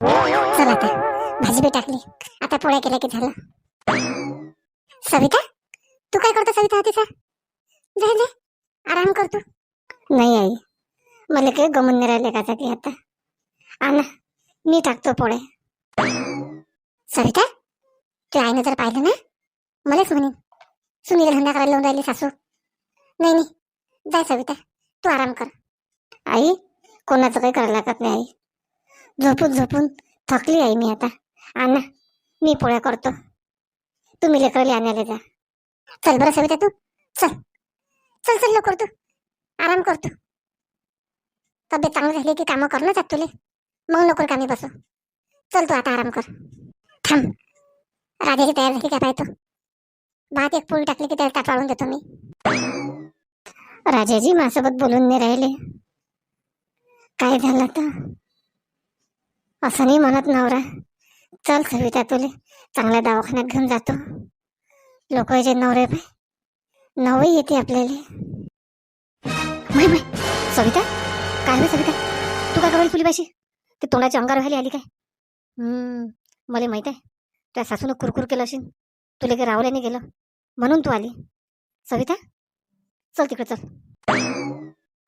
चल आता भाजी बी टाकली. आता पोळ्या केल्या की झालं. सविता तू काय करतो सविता तिचा? जा जा आराम करतो नाही आई मला काही गमून नाही राहिले का की आता. आना मी टाकतो पोळे सविता तू आईनं जर पाहिलं ना मलाच म्हणेन. सुनील धंदा करायला लावून राहिली सासू. नाही नाही जाय सविता तू आराम कर. आई कोणाचं काही करायला लागत नाही आई. झोपून झोपून थकली आहे मी आता. आणा मी पोळ्या करतो. तुम्ही लेकरले आणायला जा. चल बरं सविता तू. चल. चल चल लवकर तू. आराम करतो. तब्येत चांगली झाली की कामं कर ना जात तुले. मग लवकर कामी बसू. चल तू आता आराम कर. थांब. राजाची तयार झाली का पाहतो. भात एक पोळी टाकली की त्याला ताट देतो मी. राजाजी माझ्यासोबत बोलून नाही राहिले. काय झालं आता? असं नाही म्हणत नवरा. चल सविता तुले चांगल्या दवाखान्यात घेऊन जातो. लोक लोकांचे नवरे पाय नवई येते आपल्याला. सविता? काय रे सविता? तू काय करायला तुली पाहिजे ते तोंडाच्या अंगार व्हायला आली काय? मला माहीत आहे. त्या सासूनं कुरकुर केलं असेल. तुला काही रावल्याने गेलं. म्हणून तू आली. सविता? चल तिकडे चल.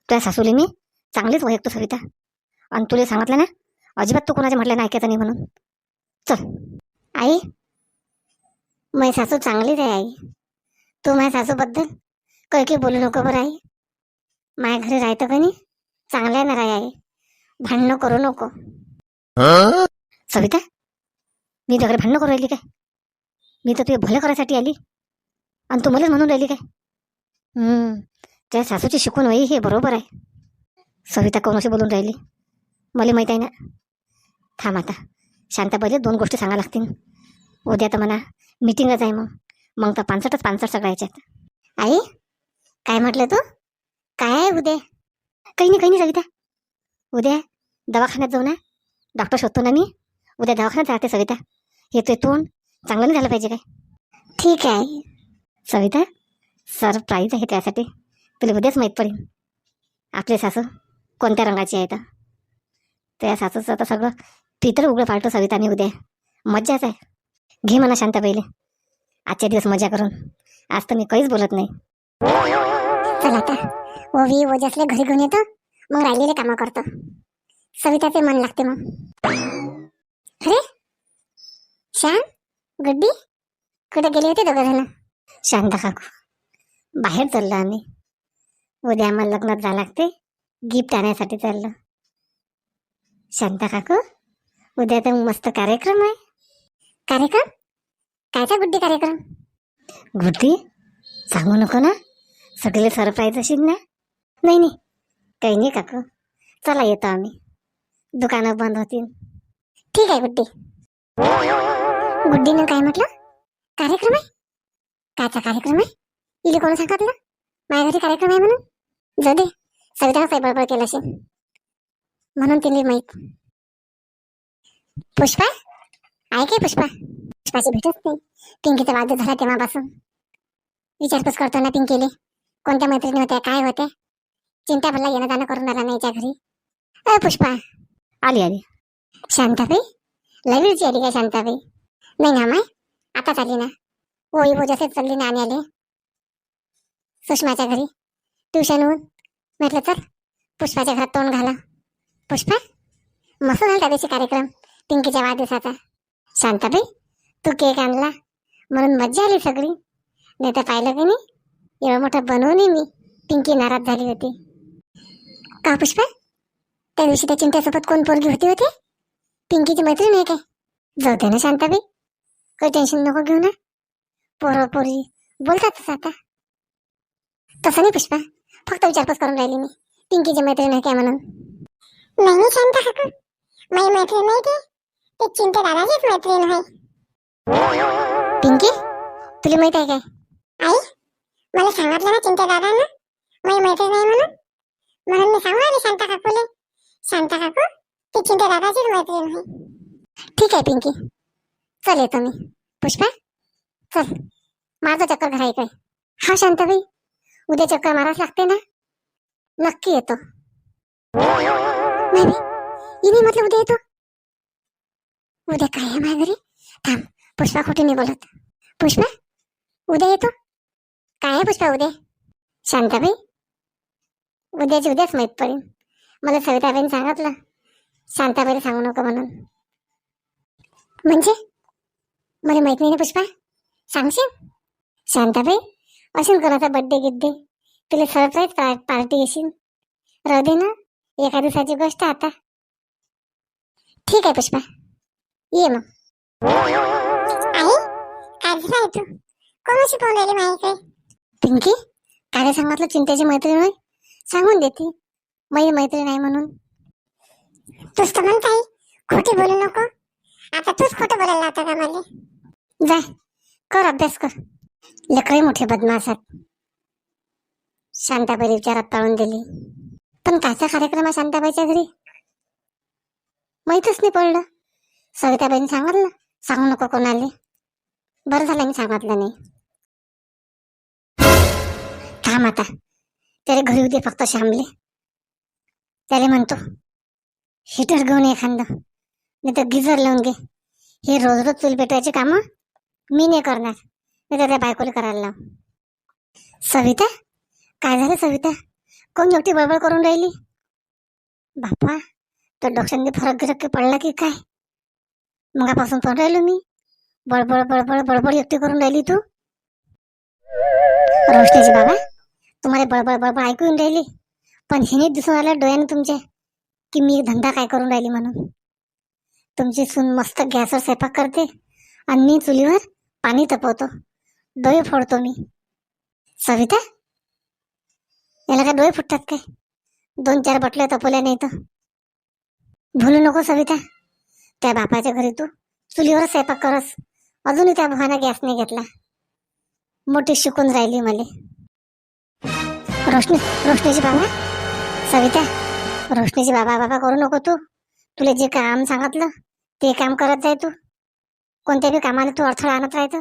त्या सासूले मी चांगलीच ओळखतो सविता. आणि तुला सांगितलं ना अजिबात तू कोणाच्या म्हटलं नाही ऐकायचं नाही म्हणून. चल. आई मै सासू चांगलीच आहे आई. तू माझ्या सासूबद्दल काही काही बोलू नको बरं आई. माझ्या घरी राहतं का नाही? चांगल्या ना राय आई. भांडणं करू नको. सविता मी तुझ्याकडे भांडणं करू राहिली काय? मी तर तुझे भलं करायसाठी आली. आणि तू मलाच म्हणून राहिली काय? हम्म. त्या सासूची शिकून वही हे बरोबर आहे. सविता कोण अशी बोलून राहिली? मला माहीत आहे ना. थांब आता. शांताबाईला दोन गोष्टी सांगा लागतील. उद्या तर म्हणा मीटिंगच आहे मग. मग तर पानसटच पानसट आहेत आई काय म्हटलं तू? काय आहे उद्या? काही नाही काही नाही सविता. उद्या दवाखान्यात जाऊ ना. डॉक्टर शोधतो ना मी. उद्या दवाखान्यात राहते सविता. हे ते तोंड. चांगलं नाही झालं पाहिजे काय? ठीक आहे सविता सरप्राईज आहे त्यासाठी. तुला उद्याच माहीत पडेल. आपले सासू कोणत्या रंगाची आहे तर त्या सासूचं तर सगळं पितर उघडं पाळतो सविताने उद्या मज्जाच आहे. घे म्हणा शांता पहिले. आजच्या दिवस मजा करून. आज तर मी काहीच बोलत नाही. चल आता. ओवी ओजसले घरी घेऊन येतो. मग राहिलेले कामं करतो. सविताचे मन लागते मग. अरे श्याम गुड्डी कुठे गेले होते दोघं जण? शांता काकू बाहेर चाललो आम्ही. उद्या आम्हाला लग्नात जावं लागते गिफ्ट आणण्यासाठी चाललो. शांता काकू? उद्या तर मस्त कार्यक्रम आहे. कार्यक्रम? कायचा गुड्डी कार्यक्रम? गुड्डी? सांगू नको ना. सगळे सरप्राईज असेल ना. नाही नाही. काही नाही काकू. चला येतो आम्ही. दुकानं बंद होतील. ठीक आहे गुड्डी. गुड्डीनं काय म्हटलं? कार्यक्रम आहे? कायचा कार्यक्रम आहे? इले कोण सांगितलं माझ्या घरी कार्यक्रम आहे म्हणून? जाऊ दे. सवितानं काही बडबड केला असेल. म्हणून तिने माहीत. पुष्पा? आहे काय पुष्पा? पुष्पाची भेटच नाही. पिंकीचा वाद झाला तेव्हापासून. विचारपूस करतो ना पिंकीले. कोणत्या मैत्रिणी होत्या? काय होत्या? चिंता भरला येणं जाणं करून आला नाहीच्या घरी. अ पुष्पा. आली आली. शांताबाई? लगेच आली काय शांताबाई? नाही ना माय? आताच आली ना. होई हो जसेच चालली ना आणि आले. सुषमाच्या घरी. ट्युशनहून म्हटलं चल. पुष्पाच्या घरात तोंड घाला. पुष्पा? मस्त झाला त्या दिवशी कार्यक्रम. पिंकीच्या वाढदिवसाचा. शांताबाई तू केक आणला. म्हणून मज्जा आली सगळी. नाही तर पाहिलं की नाही? एवढं मोठं बनवून मी. पिंकी नाराज झाली होती. का पुष्पा? त्या दिवशी त्या चिंत्यासोबत कोण पोरगी होती होती? पिंकीची मैत्रीण आहे काय? जाऊ दे ना शांताबाई. काही टेन्शन नको घेऊ ना. पोरं पोरी बोलतातच आता. तसं नाही पुष्पा. फक्त विचारपूस करून राहिली मी. पिंकीची मैत्रीण आहे काय म्हणून? नाही शांता काकू. माझी मैत्रीण नाही ती ते चिंते दादाचीच मैत्रीण आहे. पिंकी तुला माहीत आहे काय? आई मला सांगितलं ना चिंता दादानं? माझी मैत्रीण आहे म्हणून? म्हणून मी सांगू आली शांता काकूले. शांता काकू ती चिंता दादाचीच मैत्रीण आहे. ठीक आहे पिंकी. चल येतो मी. पुष्पा चल. माझं चक्कर घरायचं आहे हा शांताबाई उद्या चक्कर मारावंच लागते ना? नक्की येतो. नाही बाई, म्हटलं उद्या येतो? उद्या काय आहे माझ्या घरी? थांब पुष्पा कुठे नाही बोलत. पुष्पा उद्या येतो? काय आहे पुष्पा उद्या? शांताबाई उद्याची उद्याच माहीत पडेल. मला सविताबाईने सांगितलं. शांताबाईला सांगू नको म्हणून. म्हणजे? मला माहीत नाही ना पुष्पा. सांगशील? शांताबाई असेल कोणाचा बड्डे गिड्डे तुला सरप्राईज पार्टी येशील. राहू दे ना एका दिवसाची गोष्ट आता. ठीक आहे पुष्पा. ये मग. आई काय झालं तू. कोणाशी फोन माहिती? पिंकी काय सांगितलं चिंतेची मैत्रीण होय? सांगून देते. माझी मैत्रीण आहे म्हणून. तूच तर म्हणत आई खोटी बोलू नको. आता तूच खोटं बोलायला आता का मला? जा कर अभ्यास कर. लेकरे मोठे बदमासात शांताबाई विचारात टाळून दिली. पण काचा कार्यक्रम आहे शांताबाईच्या घरी माहीतच नाही पडलं. सविताबाईंनी सांगितलं सांगू नको कोणाले. बरं झालं मी सांगितलं नाही. थांब आता. त्याला घरी उद्या फक्त शामले. त्याला म्हणतो हिटर घेऊन एखादं. नाही तर गिझर लावून घे. हे रोज रोज चूल पेटवायची कामं मी नाही करणार. नाही तर त्या बायकोला करायला लाव. सविता? काय झालं सविता? कोण एवढी बळबळ करून राहिली? बापा तो डॉक्टरांनी फरक गिरक पडला की काय? मगापासून पण राहिलो मी. बळबळ बळबळ बळबळ एकटी करून राहिली तू. रोशनीची बाबा तुम्हाला बळबळ बळबळ ऐकून राहिली. पण हिने दिसून आलं डोळ्याने तुमच्या की मी धंदा काय करून राहिली म्हणून. तुमची सून मस्त गॅसवर स्वयंपाक करते आणि मी चुलीवर पाणी तपवतो. डोळे फोडतो मी. सविता? याला काय डोळे फुटतात काय? दोन चार बटल्या तपवल्या नाही तर. भूलू नको सविता. त्या बापाच्या घरी तू चुलीवर स्वयंपाक करस. अजूनही त्या भावानं गॅस नाही घेतला. मोठी शिकून राहिली मले. रोशनी रोशनीची बाबा. सविता रोशनीची बाबा बाबा करू नको तू. तुला जे काम सांगितलं ते काम करत जाय तू. कोणत्या बी कामाला तू अडथळा आणत राहतं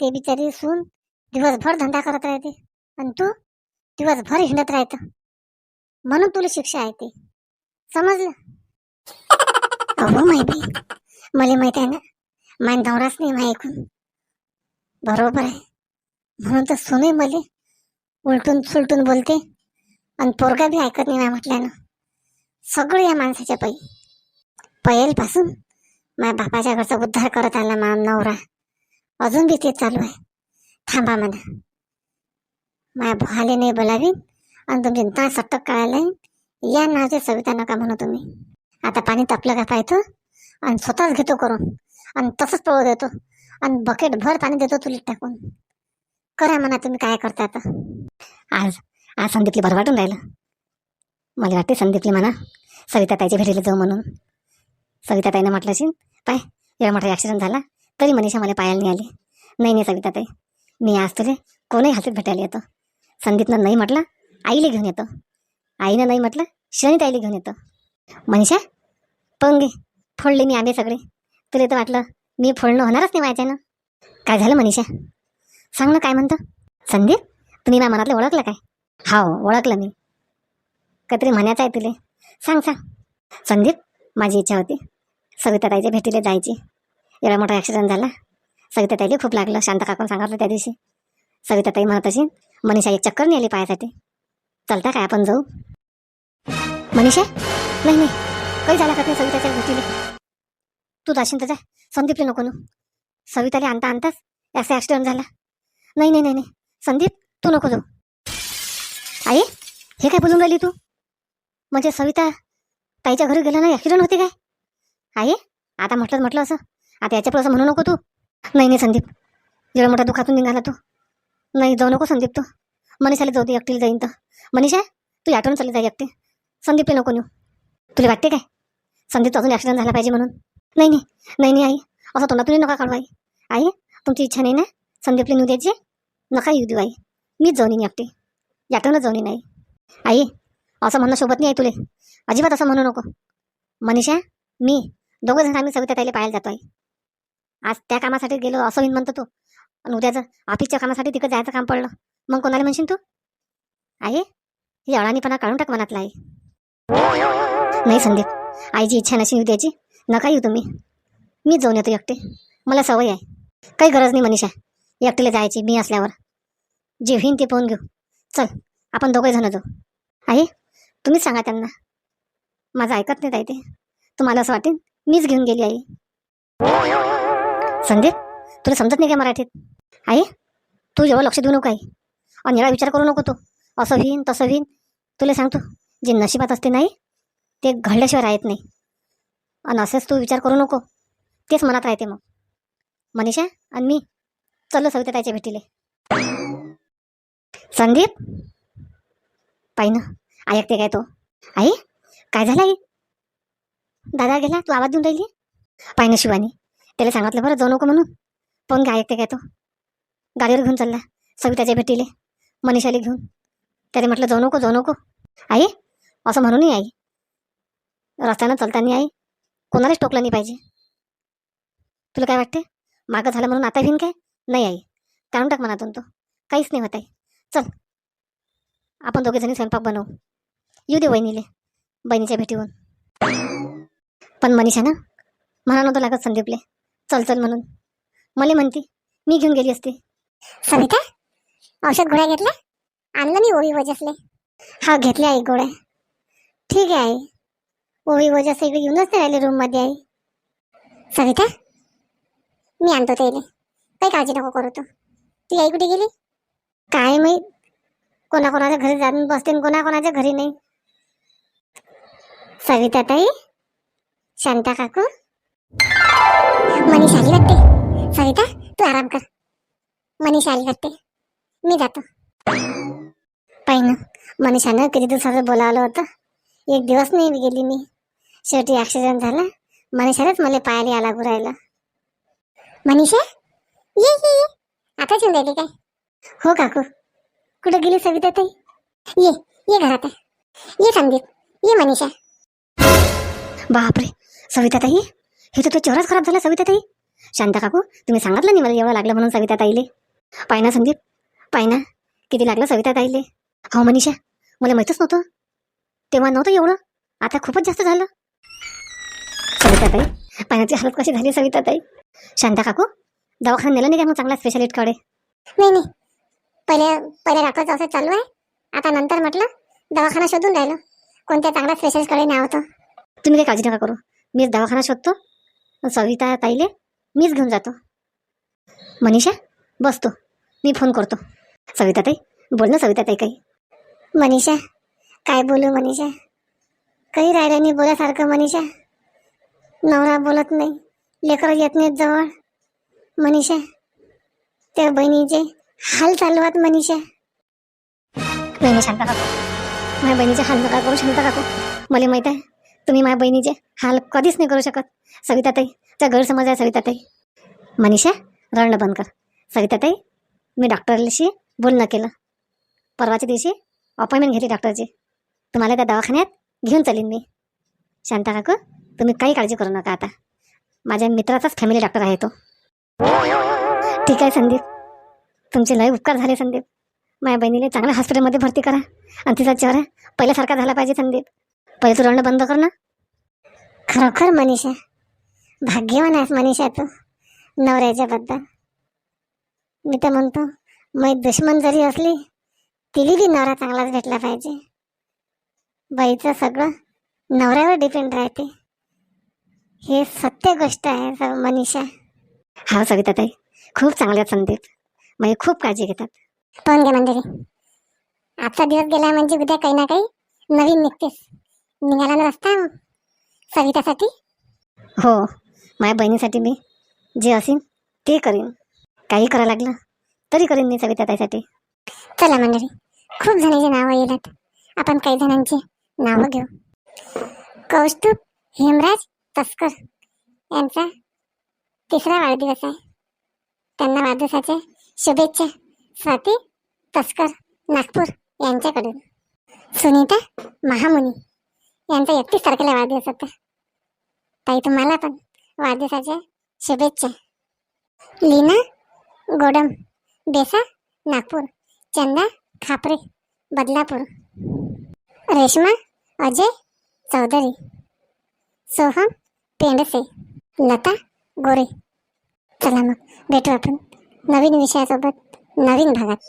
ते बिचारी सून दिवसभर धंदा करत राहते. आणि तू दिवसभर हिंडत राहतं. म्हणून तुला शिक्षा आहे ते. समजलं? अहो माहिती मला माहीत आहे ना मान नवराच नाही माही ऐकून. बरोबर आहे. म्हणून तर सुने मले उलटून सुलटून बोलते आणि पोरगा बी ऐकत नाही म्हटल्यानं. सगळं या माणसाच्या पै पहिलपासून माझ्या बापाच्या घरचा उद्धार करत आला मा नवरा. अजून बी ते चालू आहे. थांबा म्हणा. माझ्या भाले नाही बोलावी आणि तुमची ना सटक कळायला या नावाच्या सविता नका म्हणू तुम्ही. आता पाणी तापलं का पाहतो आणि स्वतःच घेतो करून. आणि तसंच पळू देतो. आणि बकेट भर पाणी देतो चुलीत टाकून. करा म्हणा तुम्ही काय करता आता. आज आज संदीपली बरं वाटून राहिलं. मला वाटते संदीपली म्हणा सविता ताईच्या भेटीला जाऊ म्हणून. सविता ताईनं म्हटलं असेल पाय एवढा मोठा ॲक्सिडेंट झाला तरी मनीषा मला पायाला नाही आली. नाही नाही सविता ताई मी आज तुझे कोणीही हातात भेटायला येतो. संदीपनं नाही म्हटलं आईला घेऊन येतो. आईनं नाही म्हटलं शनी ताईला घेऊन येतो. मनीषा पंगे फोडले मी आंबे सगळे. तुला तर वाटलं मी फोडणं होणारच नाही माझ्यानं काय झालं मनीषा? सांग ना काय म्हणतं. संदीप तुम्ही माझ्या मनातलं ओळखलं काय? हो ओळखलं मी. काहीतरी म्हणायचं आहे तुले. सांग सांग. संदीप माझी इच्छा होती. सविता ताईच्या भेटीला जायची. एवढा मोठा ॲक्सिडेंट झाला. सविता ताईला खूप लागलं. शांत काकून सांगितलं त्या दिवशी. सविता ताई म्हणत अशी मनीषा एक चक्कर नेली पायासाठी. चलता काय आपण जाऊ? मनीषा नाही नाही. काही झाला का नाही सविताच्या भेटीला तू जाशील तर जा. नको ना सविताला आणता आणताच असा ॲक्सिडेंट झाला. नाही नाही नाही नाही. संदीप तू नको जाऊ. आई हे काय बोलून राहिली तू? म्हणजे सविता ताईच्या घरी गेलं ना ॲक्सिडेंट होते काय? आई आता म्हटलं म्हटलं असं. आता याच्या पुढं असं म्हणू नको तू. नाही नाही संदीप. जेवढा मोठा दुखातून निघाला तू. नाही जाऊ नको संदीप तू. मनीषाला जाऊ दे एकटीला जाईन तर. मनीषा तू आठवण चालली जाई एकटी. संदीपला नको नेऊ. तुला वाटते काय? संदीप अजून ॲक्सिडेंट झाला पाहिजे म्हणून. नाही नाही नाही नाही आई. असं तोंडातून नका काढू आई. आई तुमची इच्छा नाही ना? संदीपला नेऊ द्यायची? नका येऊ देऊ आई. मीच जाऊन येईन एकटी. याटवूनच जाऊन येईन आई. आई असं म्हणणं सोबत नाही आहे तुले. अजिबात असं म्हणू नको. मनीषा मी दोघं जण आम्ही सविता ताईला पाहायला जातो आई. आज त्या कामासाठी गेलो असं होईन म्हणतो तू. आणि उद्याचं ऑफिसच्या कामासाठी तिकडे जायचं काम पडलं. मग कोणाला म्हणशील तू? आई ही अळानीपणा काढून टाक मनातला आई. नाही संदीप आईची इच्छा नशी येऊ द्यायची. नका येऊ तुम्ही. मीच जाऊन येतो एकटे. मला सवय आहे. काही गरज नाही मनीषा. एकटीला जायची मी असल्यावर. जे होईन ते पाहून घेऊ. चल आपण दोघे जण जाऊ. आई तुम्हीच सांगा त्यांना. माझं ऐकत नाही ताई ते. तुम्हाला असं वाटेल मीच घेऊन गेली आई. संदीप तुला समजत नाही का मराठीत? आई तू एवढं लक्ष देऊ नको आई. आणि एवढा विचार करू नको तू. असं होईन तसं होईन. तुला सांगतो. जे नशिबात असते नाही ते घडल्याशिवाय राहत नाही. आणि असंच तू विचार करू नको. तेच मनात राहते मग. मनीषा आणि मी चलो सविता त्याच्या भेटीले. संदीप? पाहि ना ऐकते काय तो? आई काय झालं आई? दादा गेला तू आवाज देऊन राहिली? पाहि ना शिवानी त्याला सांगितलं बरं जाऊ नको म्हणून. पण काय ऐकते काय तो? गाडीवर घेऊन चालला सविताच्या भेटीले मनीषाला घेऊन. त्याने म्हटलं जाऊ नको जाऊ नको. आई असं म्हणू नये आई. रस्त्यानं चालताना आई कोणालाच टोकलं नाही पाहिजे. तुला काय वाटते मागं झालं म्हणून आता भिन काय? नाही आई. काढून टाक मनातून तो. काहीच नाही होत आहे चल. आपण दोघे जणी स्वयंपाक बनवू. येऊ दे वहिनीले बहिणीच्या भेटीहून पण मनीषानं म्हणा नव्हतं लागत संदीपले. चल चल म्हणून. मला म्हणती मी घेऊन गेली असते. सविता औषध गोळ्या घेतल्या? आणलं मी ओवी वजसले? हा घेतल्या आई गोळ्या. ठीक आहे. ओवी वजा इकडे येऊनच नाही राहिले रूममध्ये आई. सविता मी आणतो त्याला. काही काळजी नको करू तू. ती आई कुठे गेली? काय माहीत? कोणाकोणाच्या घरी जाऊन बसते कोणाकोणाच्या घरी नाही. सविता ताई शांता काकू. मनीष आली वाटते. सविता तू आराम कर. मनीषा आली वाटते. मी जातो. पाहिनं मनीषानं किती दिवसाचं बोलावलं होतं. एक दिवस नाही गेली मी. शेवटी ऍक्सिडेंट झाला. मनीषालाच मला पायाला यायला लागू मनीषा? ये ये ये. आता येऊन राहिली काय? हो काकू. कुठं गेली सविता ताई? ये ये घरात ये संदीप. ये मनीषा. बापरे. सविता ताई? हे तर तो चेहराच खराब झाला सविता ताई. शांता काकू तुम्ही सांगितलं नाही मला एवढं लागलं म्हणून सविता ताईले. पाय ना संदीप. पाय ना. किती लागलं सविता ताईले. हो मनीषा. मला माहीतच नव्हतं. तेव्हा नव्हतं एवढं. आता खूपच जास्त झालं. सविता ताई पाण्याची हालत कशी झाली सविता ताई शांता काकू दवाखान्यात नेलं नाही का मग चांगला स्पेशालिस्टकडे नाही नाही. पहिले पहिले डॉक्टरचं औषध चालू आहे. आता नंतर म्हटलं दवाखाना शोधून राहिलो. कोणत्या चांगल्या स्पेशलिस्टकडे न्यावं होतं तुम्ही काही काळजी नका करू. मीच दवाखाना शोधतो. सविता ताईले मीच घेऊन जातो. मनीषा बसतो मी फोन करतो. सविता ताई बोल ना सविता ताई काही. मनीषा काय बोलू मनीषा? काही राहिलं नाही बोलासारखं मनीषा. नवरा बोलत नाही. लेकरं येत नाहीत जवळ. मनीषा त्या बहिणीचे हाल चालवात मनीषा. नाही नाही शांता काकू माझ्या बहिणीचे हाल नका करू शांता काकू मला माहीत आहे तुम्ही माझ्या बहिणीचे हाल कधीच नाही करू शकत. सविताताई त्या गैरसमज आहे सविताताई. मनीषा रडणं बंद कर. सविताताई मी डॉक्टरशी बोलणं केलं. परवाच्या दिवशी अपॉइंटमेंट घेतली डॉक्टरची. तुम्हाला त्या दवाखान्यात घेऊन चालीन मी. शांता काकू तुम्ही काही काळजी करू नका आता. माझ्या मित्राचाच फॅमिली डॉक्टर आहे तो. ठीक आहे संदीप. तुमचे लय उपकार झाले संदीप. माझ्या बहिणीला चांगल्या हॉस्पिटलमध्ये भरती करा. आणि तिचा चेहरा पहिल्यासारखा झाला पाहिजे संदीप. पहिले तू रडणं बंद कर ना. खरोखर मनीषा. भाग्यवान आहेस मनीषा तू. नवऱ्याच्याबद्दल. मी तर म्हणतो मै दुश्मन जरी असली तिली बी नवरा चांगलाच भेटला पाहिजे. बाईचं सगळं नवऱ्यावर डिपेंड राहते. हे सत्य गोष्ट आहे स- मनीषा. हा सविता ताई खूप चांगले आहेत संदीप. माझी खूप काळजी घेतात. पाहून घ्या मंदिरी आजचा दिवस गेला म्हणजे उद्या काही ना काही नवीन निघतेस. निघाला ना रस्ता सवितासाठी? हो माझ्या बहिणीसाठी मी जे असेल ते करीन. काही करायला लागलं तरी करीन मी सविता ताईसाठी चला मंडळी खूप जणांची नावं येतात. आपण काही जणांची नावं घेऊ. कौस्तुभ हेमराज तस्कर यांचा तिसरा वाढदिवस आहे. त्यांना वाढदिवसाच्या शुभेच्छा. स्वाती तस्कर नागपूर यांच्याकडून. सुनीता महामुनी यांचा एकतीस तारखेला वाढदिवस होता. ताई तुम्हाला पण वाढदिवसाच्या शुभेच्छा. लीना गोडम बेसा नागपूर चंदा खापरे बदलापूर. रेश्मा अजय चौधरी सोहम पेंडसे लता गोरे. चला मग भेटू आपण नवीन विषयासोबत नवीन भागात.